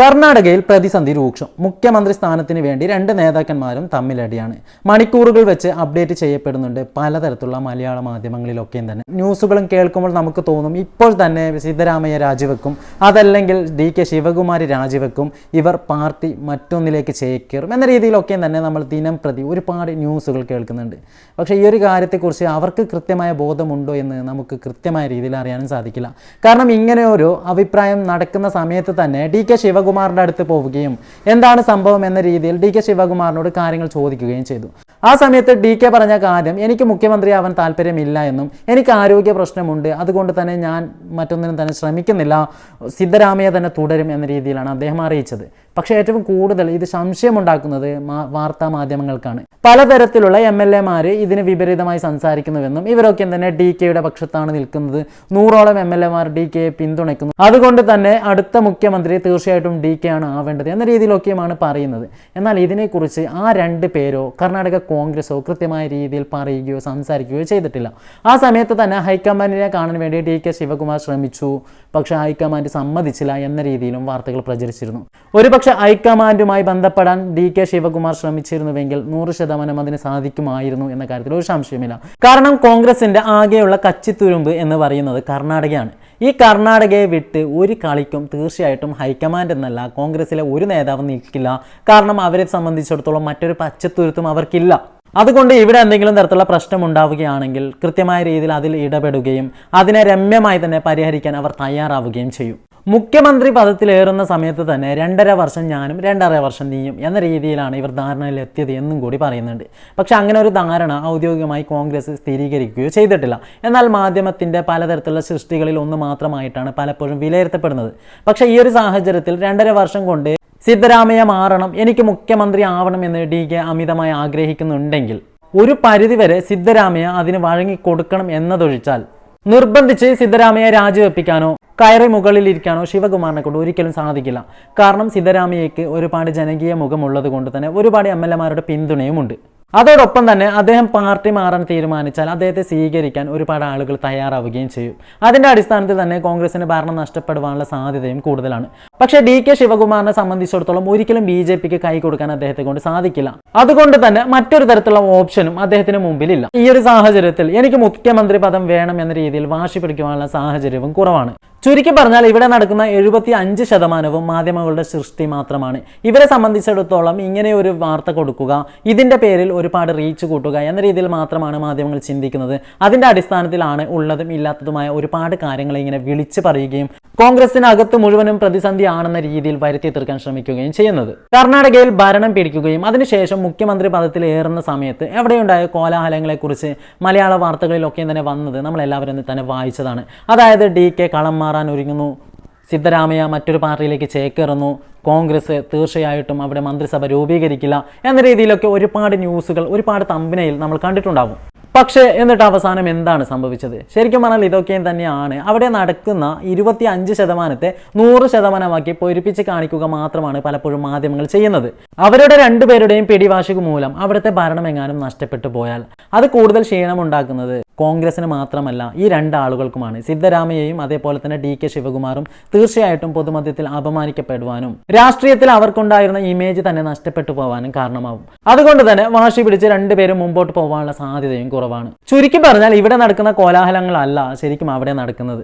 കർണാടകയിൽ പ്രതിസന്ധി രൂക്ഷം. മുഖ്യമന്ത്രി സ്ഥാനത്തിന് വേണ്ടി രണ്ട് നേതാക്കന്മാരും തമ്മിലടിയാണ്. മണിക്കൂറുകൾ വെച്ച് അപ്ഡേറ്റ് ചെയ്യപ്പെടുന്നുണ്ട് പലതരത്തിലുള്ള മലയാള മാധ്യമങ്ങളിലൊക്കെയും തന്നെ. ന്യൂസുകളും കേൾക്കുമ്പോൾ നമുക്ക് തോന്നും ഇപ്പോൾ തന്നെ സിദ്ധരാമയ്യ രാജിവെക്കും. അതല്ലെങ്കിൽ ഡി കെ ശിവകുമാരി രാജിവെക്കും. ഇവർ പാർട്ടി മറ്റൊന്നിലേക്ക് ചേക്കേറും എന്ന രീതിയിലൊക്കെയും തന്നെ നമ്മൾ ദിനം പ്രതി ഒരുപാട് ന്യൂസുകൾ കേൾക്കുന്നുണ്ട്. പക്ഷേ ഈ ഒരു കാര്യത്തെക്കുറിച്ച് അവർക്ക് കൃത്യമായ ബോധമുണ്ടോ എന്ന് നമുക്ക് കൃത്യമായ രീതിയിൽ അറിയാനും സാധിക്കില്ല. കാരണം ഇങ്ങനെ ഒരു അഭിപ്രായം നടക്കുന്ന സമയത്ത് തന്നെ ഡി കെ ശിവകുമാറിന്റെ അടുത്ത് പോവുകയും എന്താണ് സംഭവം എന്ന രീതിയിൽ ഡി കെ ശിവകുമാറിനോട് കാര്യങ്ങൾ ചോദിക്കുകയും ചെയ്തു. ആ സമയത്ത് ഡി കെ പറഞ്ഞ കാര്യം എനിക്ക് മുഖ്യമന്ത്രി ആവാൻ താല്പര്യമില്ല എന്നും എനിക്ക് ആരോഗ്യ പ്രശ്നമുണ്ട് അതുകൊണ്ട് തന്നെ ഞാൻ മറ്റൊന്നിനും തന്നെ ശ്രമിക്കുന്നില്ല സിദ്ധരാമയെ തന്നെ തുടരും എന്ന രീതിയിലാണ് അദ്ദേഹം അറിയിച്ചത്. പക്ഷേ ഏറ്റവും കൂടുതൽ ഇത് സംശയമുണ്ടാക്കുന്നത് വാർത്താ മാധ്യമങ്ങൾക്കാണ്. പലതരത്തിലുള്ള എം എൽ എമാർ ഇതിന് വിപരീതമായി സംസാരിക്കുന്നുവെന്നും ഇവരൊക്കെ തന്നെ ഡി കെയുടെ പക്ഷത്താണ് നിൽക്കുന്നത്. നൂറോളം എം എൽ എമാർ ഡി കെയെ പിന്തുണയ്ക്കുന്നു. അതുകൊണ്ട് തന്നെ അടുത്ത മുഖ്യമന്ത്രി തീർച്ചയായിട്ടും ഡി കെ ആണ് ആവേണ്ടത് എന്ന രീതിയിലൊക്കെയുമാണ് പറയുന്നത്. എന്നാൽ ഇതിനെക്കുറിച്ച് ആ രണ്ട് പേരോ കർണാടക കോൺഗ്രസോ കൃത്യമായ രീതിയിൽ പറയുകയോ സംസാരിക്കുകയോ ചെയ്തിട്ടില്ല. ആ സമയത്ത് തന്നെ ഹൈക്കമാൻഡിനെ കാണാൻ വേണ്ടി ഡി കെ ശിവകുമാർ ശ്രമിച്ചു. പക്ഷേ ഹൈക്കമാൻഡ് സമ്മതിച്ചില്ല എന്ന രീതിയിലും വാർത്തകൾ പ്രചരിച്ചിരുന്നു. ഒരുപക്ഷെ ഹൈക്കമാൻഡുമായി ബന്ധപ്പെടാൻ ഡി കെ ശിവകുമാർ ശ്രമിച്ചിരുന്നുവെങ്കിൽ നൂറ് ശതമാനം അതിന് സാധിക്കുമായിരുന്നു എന്ന കാര്യത്തിൽ ഒരു സംശയമില്ല കാരണം കോൺഗ്രസിന്റെ ആകെയുള്ള കച്ചിത്തുരുമ്പ് എന്ന് പറയുന്നത് കർണാടകയാണ്. ഈ കർണാടകയെ വിട്ട് ഒരു കളിക്കും തീർച്ചയായിട്ടും ഹൈക്കമാൻഡ് എന്നല്ല കോൺഗ്രസിലെ ഒരു നേതാവ് നിൽക്കില്ല. കാരണം അവരെ സംബന്ധിച്ചിടത്തോളം മറ്റൊരു പച്ചത്തുരുത്തും അവർക്കില്ല. അതുകൊണ്ട് ഇവിടെ എന്തെങ്കിലും തരത്തിലുള്ള പ്രശ്നം ഉണ്ടാവുകയാണെങ്കിൽ കൃത്യമായ രീതിയിൽ അതിൽ ഇടപെടുകയും അതിനെ രമ്യമായി തന്നെ പരിഹരിക്കാൻ അവർ തയ്യാറാവുകയും ചെയ്യും. മുഖ്യമന്ത്രി പദത്തിലേറുന്ന സമയത്ത് തന്നെ രണ്ടര വർഷം ഞാനും രണ്ടര വർഷം നീയും എന്ന രീതിയിലാണ് ഇവർ ധാരണയിൽ എത്തിയത് എന്നും കൂടി പറയുന്നുണ്ട്. പക്ഷെ അങ്ങനെ ഒരു ധാരണ ഔദ്യോഗികമായി കോൺഗ്രസ് സ്ഥിരീകരിക്കുകയോ ചെയ്തിട്ടില്ല. എന്നാൽ മാധ്യമത്തിന്റെ പലതരത്തിലുള്ള സൃഷ്ടികളിൽ ഒന്ന് മാത്രമായിട്ടാണ് പലപ്പോഴും വിലയിരുത്തപ്പെടുന്നത്. പക്ഷേ ഈ ഒരു സാഹചര്യത്തിൽ രണ്ടര വർഷം കൊണ്ട് സിദ്ധരാമയ്യ മാറണം എനിക്ക് മുഖ്യമന്ത്രി ആവണം എന്ന് ഡി കെ അമിതമായി ആഗ്രഹിക്കുന്നുണ്ടെങ്കിൽ ഒരു പരിധിവരെ സിദ്ധരാമയ്യ അതിന് വഴങ്ങി കൊടുക്കണം എന്നതൊഴിച്ചാൽ നിർബന്ധിച്ച് സിദ്ധരാമയ്യ രാജിവെപ്പിക്കാനോ കയറി മുകളിൽ ഇരിക്കാനോ ശിവകുമാറിനെ കൊണ്ട് ഒരിക്കലും സാധിക്കില്ല. കാരണം സിദ്ധരാമയ്യക്ക് ഒരുപാട് ജനകീയ മുഖമുള്ളത് കൊണ്ട് തന്നെ ഒരുപാട് എം എൽ എമാരുടെ പിന്തുണയുമുണ്ട്. അതോടൊപ്പം തന്നെ അദ്ദേഹം പാർട്ടി മാറാൻ തീരുമാനിച്ചാൽ അദ്ദേഹത്തെ സ്വീകരിക്കാൻ ഒരുപാട് ആളുകൾ തയ്യാറാവുകയും ചെയ്യും. അതിന്റെ അടിസ്ഥാനത്തിൽ തന്നെ കോൺഗ്രസിന് ഭരണം നഷ്ടപ്പെടുവാനുള്ള സാധ്യതയും കൂടുതലാണ്. പക്ഷേ ഡി കെ ശിവകുമാറിനെ സംബന്ധിച്ചിടത്തോളം ഒരിക്കലും ബി ജെ പിക്ക് കൈ കൊടുക്കാൻ അദ്ദേഹത്തെ കൊണ്ട് സാധിക്കില്ല. അതുകൊണ്ട് തന്നെ മറ്റൊരു തരത്തിലുള്ള ഓപ്ഷനും അദ്ദേഹത്തിന് മുമ്പിലില്ല. ഈ ഒരു സാഹചര്യത്തിൽ എനിക്ക് മുഖ്യമന്ത്രി പദം വേണം എന്ന രീതിയിൽ വാശി പിടിക്കുവാനുള്ള സാഹചര്യവും കുറവാണ്. ചുരുക്കി പറഞ്ഞാൽ ഇവിടെ നടക്കുന്ന എഴുപത്തി അഞ്ച് ശതമാനവും മാധ്യമങ്ങളുടെ സൃഷ്ടി മാത്രമാണ്. ഇവരെ സംബന്ധിച്ചിടത്തോളം ഇങ്ങനെ ഒരു വാർത്ത കൊടുക്കുക ഇതിന്റെ പേരിൽ ഒരുപാട് റീച്ച് കൂട്ടുക എന്ന രീതിയിൽ മാത്രമാണ് മാധ്യമങ്ങൾ ചിന്തിക്കുന്നത്. അതിന്റെ അടിസ്ഥാനത്തിലാണ് ഉള്ളതും ഇല്ലാത്തതുമായ ഒരുപാട് കാര്യങ്ങളെ ഇങ്ങനെ വിളിച്ചു പറയുകയും കോൺഗ്രസിനകത്ത് മുഴുവനും പ്രതിസന്ധിയാണെന്ന രീതിയിൽ വരുത്തി തീർക്കാൻ ശ്രമിക്കുകയും ചെയ്യുന്നത്. കർണാടകയിൽ ഭരണം പിടിക്കുകയും അതിനുശേഷം മുഖ്യമന്ത്രി പദത്തിൽ ഏറുന്ന സമയത്ത് എവിടെയുണ്ടായ കോലാഹലങ്ങളെക്കുറിച്ച് മലയാള വാർത്തകളിലൊക്കെ തന്നെ വന്നത് നമ്മൾ എല്ലാവരും തന്നെ വായിച്ചതാണ്. അതായത് ഡി കെ കളം മാറാൻ ഒരുങ്ങുന്നു സിദ്ധരാമയ്യ മറ്റൊരു പാർട്ടിയിലേക്ക് ചേക്കേറുന്നു. കോൺഗ്രസ് തീർച്ചയായിട്ടും അവിടെ മന്ത്രിസഭ രൂപീകരിക്കില്ല എന്ന രീതിയിലൊക്കെ ഒരുപാട് ന്യൂസുകൾ ഒരുപാട് തമ്പനയിൽ നമ്മൾ കണ്ടിട്ടുണ്ടാവും. പക്ഷേ എന്നിട്ട് അവസാനം എന്താണ് സംഭവിച്ചത്? ശരിക്കും പറഞ്ഞാൽ ഇതൊക്കെയും തന്നെയാണ്. അവിടെ നടക്കുന്ന ഇരുപത്തി അഞ്ച് ശതമാനത്തെ നൂറ് ശതമാനമാക്കി പൊരിപ്പിച്ച് കാണിക്കുക മാത്രമാണ് പലപ്പോഴും മാധ്യമങ്ങൾ ചെയ്യുന്നത്. അവരുടെ രണ്ടുപേരുടെയും പിടിവാശിക്ക് മൂലം അവിടുത്തെ ഭരണം എങ്ങാനും നഷ്ടപ്പെട്ടു പോയാൽ അത് കൂടുതൽ ക്ഷീണമുണ്ടാക്കുന്നത് കോൺഗ്രസിന് മാത്രമല്ല ഈ രണ്ടാളുകൾക്കുമാണ്. സിദ്ധരാമയ്യയും അതേപോലെ തന്നെ ഡി കെ ശിവകുമാറും തീർച്ചയായിട്ടും പൊതുമധ്യത്തിൽ അപമാനിക്കപ്പെടുവാനും രാഷ്ട്രീയത്തിൽ അവർക്കുണ്ടായിരുന്ന ഇമേജ് തന്നെ നഷ്ടപ്പെട്ടു പോവാനും കാരണമാവും. അതുകൊണ്ട് തന്നെ വാശി പിടിച്ച് രണ്ടുപേരും മുമ്പോട്ട് പോകാനുള്ള സാധ്യതയും കുറവാണ്. ചുരുക്കി പറഞ്ഞാൽ ഇവിടെ നടക്കുന്ന കോലാഹലങ്ങളല്ല ശരിക്കും അവിടെ നടക്കുന്നത്.